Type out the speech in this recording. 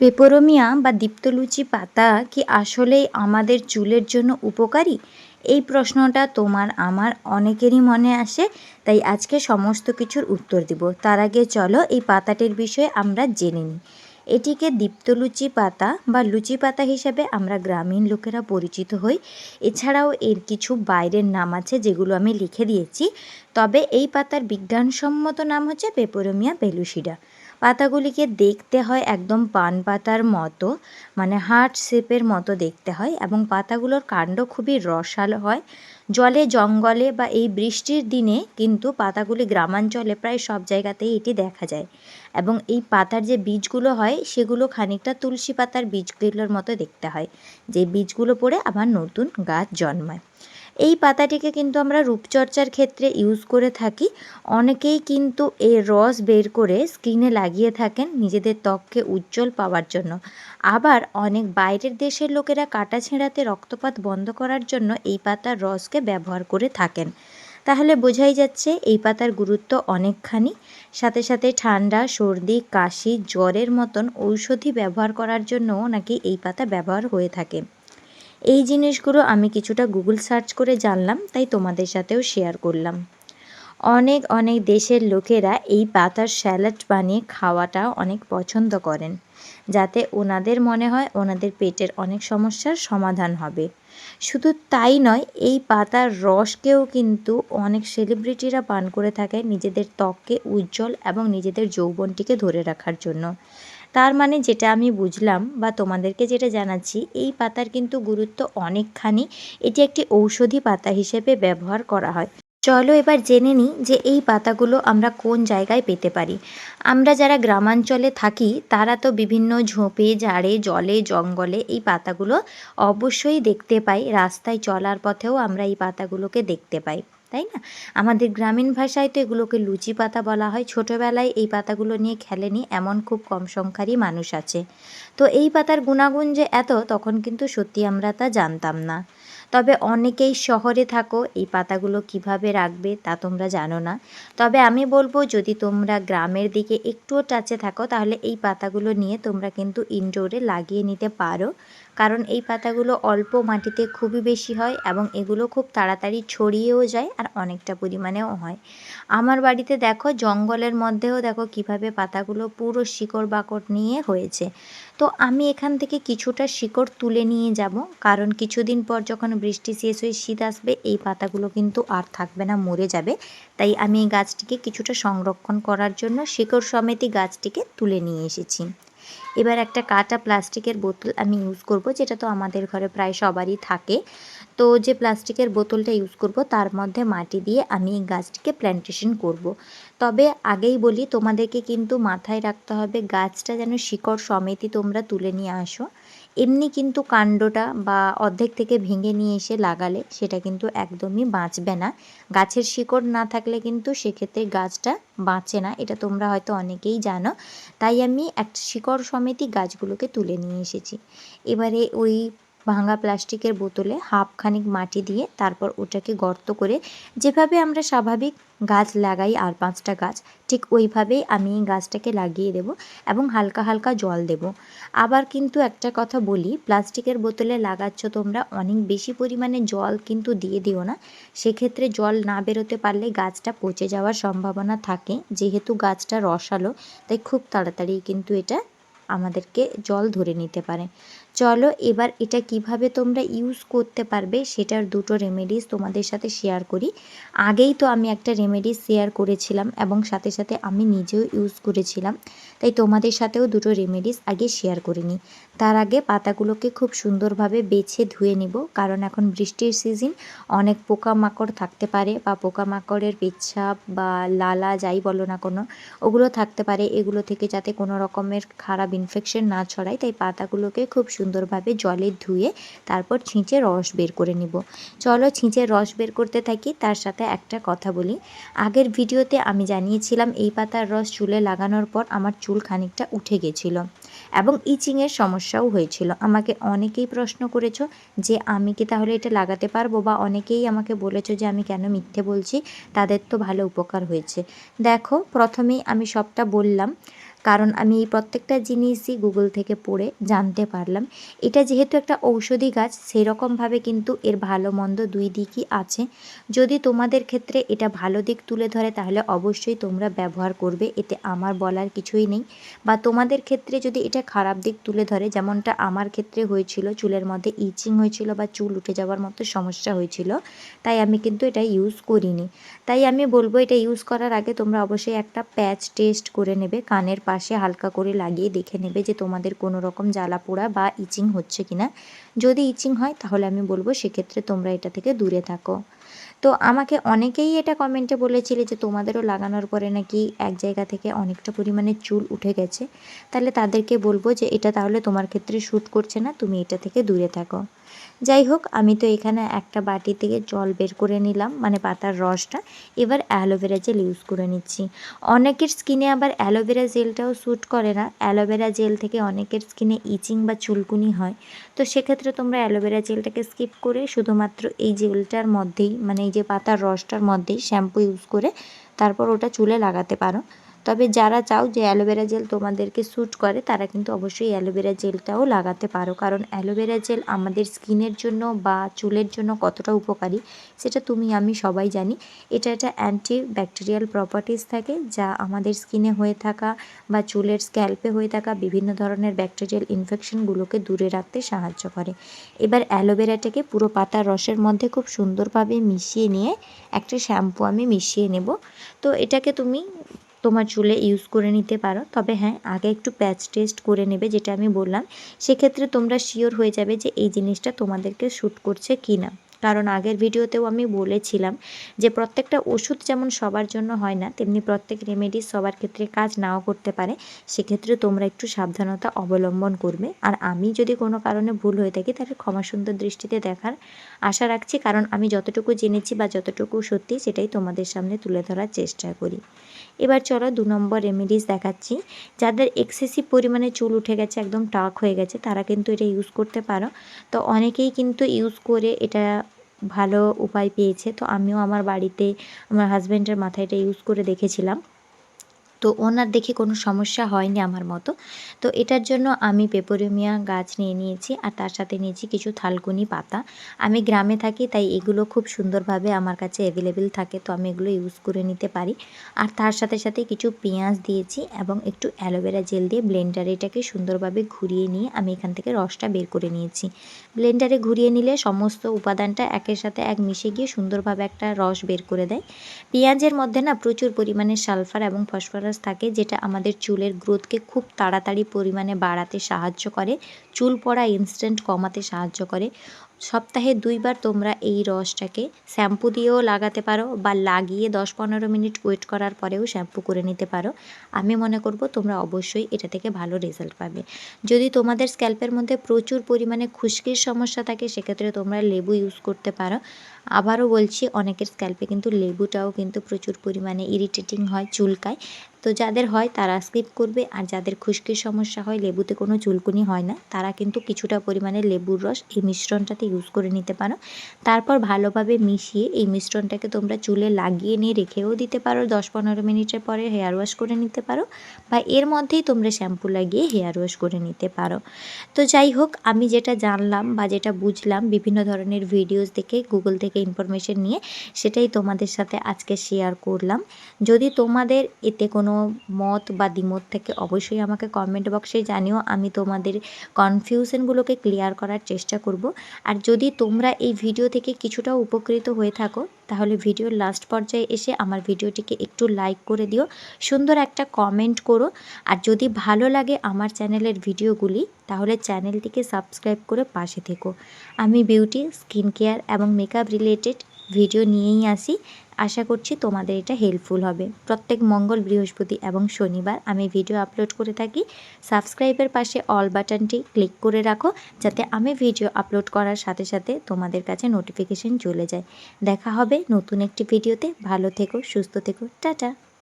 পেপরোমিয়া বা দীপ্তলুচি পাতা কি আসলেই আমাদের চুলের জন্য উপকারী? এই প্রশ্নটা তোমার আমার অনেকেরই মনে আসে, তাই আজকে সমস্ত কিছুর উত্তর দিব। তার আগে চলো এই পাতাটির বিষয়ে আমরা জেনে নিই। এটিকে দীপ্তলুচি পাতা বা লুচি পাতা হিসেবে আমরা গ্রামীণ লোকেরা পরিচিত হই। এছাড়াও এর কিছু বাইরের নাম আছে যেগুলো আমি লিখে দিয়েছি। তবে এই পাতার বিজ্ঞানসম্মত নাম হচ্ছে পেপরোমিয়া পেলুসিডা পাতাগুলিকে দেখতে হয় একদম পান পাতার মতো মানে হার্ট শেপের মতো দেখতে হয় এবং পাতাগুলোর কাণ্ড খুবই রসালো হয়। জলে, জঙ্গলে বা এই বৃষ্টির দিনে কিন্তু পাতাগুলি গ্রামাঞ্চলে প্রায় সব জায়গাতেই এটি দেখা যায় এবং এই পাতার যে বীজগুলো হয় সেগুলো খানিকটা তুলসী পাতার বীজগুলোর মতো দেখতে হয়, যে বীজগুলো পড়ে আবার নতুন গাছ জন্মায়। এই পাতাটিকে কিন্তু আমরা রূপচর্চার ক্ষেত্রে ইউজ করে থাকি। অনেকেই কিন্তু এর রস বের করে স্কিনে লাগিয়ে থাকেন নিজেদের ত্বককে উজ্জ্বল পাওয়ার জন্য। আবার অনেক বাইরের দেশের লোকেরা কাটা ছেঁড়াতে রক্তপাত বন্ধ করার জন্য এই পাতার রসকে ব্যবহার করে থাকেন। তাহলে বোঝাই যাচ্ছে এই পাতার গুরুত্ব অনেকখানি। সাথে সাথে ঠান্ডা, সর্দি, কাশি, জ্বরের মতন ঔষধি ব্যবহার করার জন্যও নাকি এই পাতা ব্যবহার হয়ে থাকে। এই জিনিসগুলো আমি কিছুটা গুগল সার্চ করে জানলাম, তাই তোমাদের সাথেও শেয়ার করলাম। অনেক অনেক দেশের লোকেরা এই পাতার স্যালাড বানিয়ে খাওয়াটা অনেক পছন্দ করেন, যাতে ওনাদের মনে হয় ওনাদের পেটের অনেক সমস্যার সমাধান হবে। শুধু তাই নয়, এই পাতার রসকেও কিন্তু অনেক সেলিব্রিটিরা পান করে থাকে নিজেদের ত্বককে উজ্জ্বল এবং নিজেদের যৌবনটিকে ধরে রাখার জন্য। তার মানে যেটা আমি বুঝলাম বা তোমাদেরকে যেটা জানাচ্ছি, এই পাতার কিন্তু গুরুত্ব অনেকখানি এটি একটি ঔষধি পাতা হিসেবে ব্যবহার করা হয়। চলো এবার জেনে নিই যে এই পাতাগুলো আমরা কোন জায়গায় পেতে পারি। আমরা যারা গ্রামাঞ্চলে থাকি, তারা তো বিভিন্ন ঝোপে, ঝাড়ে, জলে, জঙ্গলে এই পাতাগুলো অবশ্যই দেখতে পাই। রাস্তায় চলার পথেও আমরা এই পাতাগুলোকে দেখতে পাই, তাই না? আমাদের গ্রামীণ ভাষায় তো এগুলোকে লুচি পাতা বলা হয়। ছোটোবেলায় এই পাতাগুলো নিয়ে খেলেনি, এমন খুব কম সংখ্যারই মানুষ আছে। তো এই পাতার গুণাগুণ যে এত, তখন কিন্তু সত্যি আমরা তা জানতাম না। তবে অনেকেই শহরে থাকো, এই পাতাগুলো কীভাবে রাখবে তা তোমরা জানো না। তবে আমি বলব, যদি তোমরা গ্রামের দিকে একটুও টাচে থাকো, তাহলে এই পাতাগুলো নিয়ে তোমরা কিন্তু ইনডোরে লাগিয়ে নিতে পারো। কারণ এই পাতাগুলো অল্প মাটিতে খুবই বেশি হয় এবং এগুলো খুব তাড়াতাড়ি ছড়িয়েও যায় আর অনেকটা পরিমাণেও হয়। আমার বাড়িতে দেখো জঙ্গলের মধ্যেও দেখো কীভাবে পাতাগুলো পুরো শিকড় বাকড় নিয়ে হয়েছে। তো আমি এখান থেকে কিছুটা শিকড় তুলে নিয়ে যাব, কারণ কিছুদিন পর যখন বৃষ্টি শেষ হয়ে শীত আসবে, এই পাতাগুলো কিন্তু আর থাকবে না, মরে যাবে। তাই আমি এই গাছটিকে কিছুটা সংরক্ষণ করার জন্য শিকড় সমেতই গাছটিকে তুলে নিয়ে এসেছি। এবার একটা কাটা প্লাস্টিকের বোতল আমি ইউজ করব, যেটা তো আমাদের ঘরে প্রায় সবারই থাকে তো যে প্লাস্টিকের বোতলটা ইউজ করব, তার মধ্যে মাটি দিয়ে আমি এই গাছটিকে প্ল্যান্টেশন করব। তবে আগেই বলি, তোমাদেরকে কিন্তু মাথায় রাখতে হবে, গাছটা যেন শিকড় সমেতই তোমরা তুলে নিয়ে আসো এমনি কিন্তু কাণ্ডটা বা অর্ধেক থেকে ভেঙে নিয়ে এসে লাগালে সেটা কিন্তু একদমই বাঁচবে না। গাছের শিকড় না থাকলে কিন্তু সেক্ষেত্রে গাছটা বাঁচে না, এটা তোমরা হয়তো অনেকেই জানো। তাই আমি এক শিকড় সমেতই গাছগুলোকে তুলে নিয়ে এসেছি। এবারে ওই ভাঙা প্লাস্টিকের বোতলে হাফ খানিক মাটি দিয়ে তারপর ওটাকে গর্ত করে যেভাবে আমরা স্বাভাবিক গাছ লাগাই আর পাঁচটা গাছ, ঠিক ওইভাবেই আমি গাছটাকে লাগিয়ে দেব এবং হালকা হালকা জল দেব। আবার কিন্তু একটা কথা বলি, প্লাস্টিকের বোতলে লাগাচ্ছ তোমরা অনেক বেশি পরিমাণে জল কিন্তু দিয়ে দিও না। সেক্ষেত্রে জল না বেরোতে পারলে গাছটা পচে যাওয়ার সম্ভাবনা থাকে, যেহেতু গাছটা রসালো, তাই খুব তাড়াতাড়ি কিন্তু এটা আমাদেরকে জল ধরে নিতে পারে। চলো এবার এটা কীভাবে তোমরা ইউজ করতে পারবে সেটার দুটো রেমেডিস তোমাদের সাথে শেয়ার করি। আগেই তো আমি একটা রেমেডিস শেয়ার করেছিলাম এবং সাথে সাথে আমি নিজেও ইউজ করেছিলাম। তাই তোমাদের সাথেও দুটো রেমেডিস আগে শেয়ার করে নিই। তার আগে পাতাগুলোকে খুব সুন্দরভাবে বেছে ধুয়ে নিব, কারণ এখন বৃষ্টির সিজন অনেক পোকামাকড় থাকতে পারে বা পোকামাকড়ের পেচ্ছাপ বা লালা যাই বলো না কোনো, ওগুলো থাকতে পারে। এগুলো থেকে যাতে কোনো রকমের খারাপ ইনফেকশন না ছড়ায়, তাই পাতাগুলোকে খুব সুন্দরভাবে জলে ধুয়ে তারপর ছিঁচে রস বের করে নিব। চলো ছিঁচে রস বের করতে থাকি, তার সাথে একটা কথা বলি। আগের ভিডিওতে আমি জানিয়েছিলাম, এই পাতার রস চুলে লাগানোর পর আমার চুল খানিকটা উঠে গেছিল এবং ইচিংয়ের সমস্যাও হয়েছিল। আমাকে অনেকেই প্রশ্ন করেছ যে, আমি কি তাহলে এটা লাগাতে পারব? বা অনেকেই আমাকে বলেছ যে, আমি কেন মিথ্যে বলছি? তাদের তো ভালো উপকার হয়েছে। দেখো, প্রথমেই আমি সবটা বললাম কারণ আমি এই প্রত্যেকটা জিনিসই গুগল থেকে পড়ে জানতে পারলাম। এটা যেহেতু একটা ঔষধি গাছ সেই রকমভাবে কিন্তু এর ভালো মন্দ দুই দিকই আছে। যদি তোমাদের ক্ষেত্রে এটা ভালো দিক তুলে ধরে, তাহলে অবশ্যই তোমরা ব্যবহার করবে, এতে আমার বলার কিছুই নেই। বা তোমাদের ক্ষেত্রে যদি এটা খারাপ দিক তুলে ধরে, যেমনটা আমার ক্ষেত্রে হয়েছিল, চুলের মধ্যে ইচিং হয়েছিল বা চুল উঠে যাওয়ার মতো সমস্যা হয়েছিল, তাই আমি কিন্তু এটা ইউজ করিনি। তাই আমি বলব এটা ইউজ করার আগে তোমরা অবশ্যই একটা প্যাচ টেস্ট করে নেবে কানের পাশে হালকা করে লাগিয়ে দেখে নেবে যে তোমাদের কোনো রকম জ্বালা পোড়া বা ইচিং হচ্ছে কি না যদি ইচিং হয়, তাহলে আমি বলব সেক্ষেত্রে তোমরা এটা থেকে দূরে থাকো। তো আমাকে অনেকেই এটা কমেন্টে বলেছিলে যে তোমাদেরও লাগানোর পরে নাকি এক জায়গা থেকে অনেকটা পরিমাণে চুল উঠে গেছে। তাহলে তাদেরকে বলব যে এটা তাহলে তোমার ক্ষেত্রে শ্যুট করছে না, তুমি এটা থেকে দূরে থাকো। যাই হোক, আমি তো এখানে একটা বাটি থেকে জল বের করে নিলাম মানে পাতার রসটা। এবার অ্যালোভেরা জেল ইউজ করে নিচ্ছি। অনেকের স্কিনে আবার অ্যালোভেরা জেলটাও শ্যুট করে না। অ্যালোভেরা জেল থেকে অনেকের স্কিনে ইচিং বা চুলকুনি হয়। তো সেক্ষেত্রে তোমরা অ্যালোভেরা জেলটাকে স্কিপ করে শুধুমাত্র এই জেলটার মধ্যেই মানে এই যে পাতার রসটার মধ্যেই শ্যাম্পু ইউজ করে তারপর ওটা চুলে লাগাতে পারো। তবে যারা চাও যে অ্যালোভেরা জেল তোমাদেরকে স্যুট করে, তারা কিন্তু অবশ্যই অ্যালোভেরা জেলটাও লাগাতে পারো। কারণ অ্যালোভেরা জেল আমাদের স্কিনের জন্য বা চুলের জন্য কতটা উপকারী, সেটা তুমি, আমি সবাই জানি। এটা একটা অ্যান্টি ব্যাকটেরিয়াল প্রপার্টিস থাকে, যা আমাদের স্কিনে হয়ে থাকা বা চুলের স্ক্যাল্পে হয়ে থাকা বিভিন্ন ধরনের ব্যাকটেরিয়াল ইনফেকশনগুলোকে দূরে রাখতে সাহায্য করে। এবার অ্যালোভেরাটাকে পুরো পাতার রসের মধ্যে খুব সুন্দরভাবে মিশিয়ে নিয়ে, একটা শ্যাম্পু আমি মিশিয়ে নেব। তো এটাকে তুমি তোমার চুলে ইউজ করে নিতে পারো। তবে হ্যাঁ আগে একটু প্যাচ টেস্ট করে নেবে, যেটা আমি বললাম। সেক্ষেত্রে তোমরা শিওর হয়ে যাবে যে এই জিনিসটা তোমাদেরকে শ্যুট করছে কি না কারণ আগের ভিডিওতেও আমি বলেছিলাম যে প্রত্যেকটা ওষুধ যেমন সবার জন্য হয় না, তেমনি প্রত্যেক রেমেডি সবার ক্ষেত্রে কাজ নাও করতে পারে। সেক্ষেত্রে তোমরা একটু সাবধানতা অবলম্বন করবে। আর আমি যদি কোনো কারণে ভুল হয়ে থাকি, তাহলে ক্ষমা সুন্দর দৃষ্টিতে দেখার আশা রাখছি। কারণ আমি যতটুকু জেনেছি বা যতটুকু সত্যি, সেটাই তোমাদের সামনে তুলে ধরার চেষ্টা করি। এবার চলো দু নম্বর রেমেডিস দেখাচ্ছি। যাদের এক্সেসিভ পরিমাণে চুল উঠে গেছে, একদম টাক হয়ে গেছে, তারা কিন্তু এটা ইউজ করতে পারো। তো অনেকেই কিন্তু ইউজ করে এটা ভালো উপায় পেয়েছে। তো আমিও আমার বাড়িতে, আমার হাজব্যান্ডের মাথায় এটা ইউজ করে দেখেছিলাম। তো ওনার দেখে কোনো সমস্যা হয়নি আমার মতো। তো এটার জন্য আমি পেপোরিমিয়া গাছ নিয়ে নিয়েছি আর তার সাথে নিয়েছি কিছু থালকুনি পাতা। আমি গ্রামে থাকি, তাই এগুলো খুব সুন্দরভাবে আমার কাছে অ্যাভেলেবেল থাকে, তো আমি এগুলো ইউজ করে নিতে পারি। আর তার সাথে সাথে কিছু পেঁয়াজ দিয়েছি এবং একটু অ্যালোভেরা জেল দিয়ে ব্লেন্ডারে এটাকে সুন্দরভাবে ঘুরিয়ে নিয়ে আমি এখান থেকে রসটা বের করে নিয়েছি। ব্লেন্ডারে ঘুরিয়ে নিলে সমস্ত উপাদানটা একের সাথে এক মিশে গিয়ে সুন্দরভাবে একটা রস বের করে দেয়। পেঁয়াজের মধ্যে না প্রচুর পরিমাণে সালফার এবং ফসফরাস ফসফরাস থাকে যেটা আমাদের চুলের গ্রোথকে খুব তাড়াতাড়ি পরিমাণে বাড়াতে সাহায্য করে, চুল পড়া ইনস্ট্যান্ট কমাতে সাহায্য করে। সপ্তাহে দুইবার তোমরা এই রসটাকে শ্যাম্পু দিয়েও লাগাতে পারো বা লাগিয়ে দশ পনেরো মিনিট ওয়েট করার পরেও শ্যাম্পু করে নিতে পারো। আমি মনে করব তোমরা অবশ্যই এটা থেকে ভালো রেজাল্ট পাবে। যদি তোমাদের স্ক্যাল্পের মধ্যে প্রচুর পরিমাণে খুশকির সমস্যা থাকে, সেক্ষেত্রে তোমরা লেবু ইউজ করতে পারো। আবারও বলছি, অনেকের স্ক্যাল্পে কিন্তু লেবুটাও কিন্তু প্রচুর পরিমাণে ইরিটেটিং হয়, চুলকায়। তো যাদের হয় তারা স্কিপ করবে, আর যাদের খুশকির সমস্যা হয়, লেবুতে কোনো চুলকুনি হয় না। তারা কিন্তু কিছুটা পরিমাণে লেবুর রস এই মিশ্রণটাতে ইউজ করে নিতে পারো। তারপর ভালোভাবে মিশিয়ে এই মিশ্রণটাকে তোমরা চুলে লাগিয়ে নিয়ে রেখেও দিতে পারো। দশ পনেরো মিনিটের পরে হেয়ার ওয়াশ করে নিতে পারো, বা এর মধ্যেই তোমরা শ্যাম্পু লাগিয়ে হেয়ার ওয়াশ করে নিতে পারো। তো যাই হোক, আমি যেটা জানলাম বা যেটা বুঝলাম, বিভিন্ন ধরনের ভিডিওস দেখে গুগল থেকে ইনফরমেশন নিয়ে সেটাই তোমাদের সাথে আজকে শেয়ার করলাম। যদি তোমাদের এতে কোনো মত বা দ্বিমত থেকে, অবশ্যই আমাকে কমেন্ট বক্সে জানিও, আমি তোমাদের কনফিউশনগুলোকে ক্লিয়ার করার চেষ্টা করব। আর যদি তোমরা এই ভিডিও থেকে কিছুটা উপকৃত হয়ে থাকো তাহলে ভিডিওর লাস্ট পর্যায়ে এসে আমার ভিডিওটিকে একটু লাইক করে দিও, সুন্দর একটা কমেন্ট করো। আর যদি ভালো লাগে আমার চ্যানেলের ভিডিওগুলি, তাহলে চ্যানেলটিকে সাবস্ক্রাইব করে পাশে থেকো। আমি বিউটি স্কিন কেয়ার এবং মেকআপ রিলেটেড ভিডিও নিয়েই আসি। আশা করছি তোমাদের এটা হেল্পফুল হবে। প্রত্যেক মঙ্গল, বৃহস্পতি এবং শনিবার আমি ভিডিও আপলোড করে থাকি। সাবস্ক্রাইবের পাশে অল বাটনটি ক্লিক করে রাখো, যাতে আমি ভিডিও আপলোড করার সাথে সাথে তোমাদের কাছে নোটিফিকেশন চলে যায়। দেখা হবে নতুন একটি ভিডিওতে ভালো থেকো, সুস্থ থেকো। টাটা!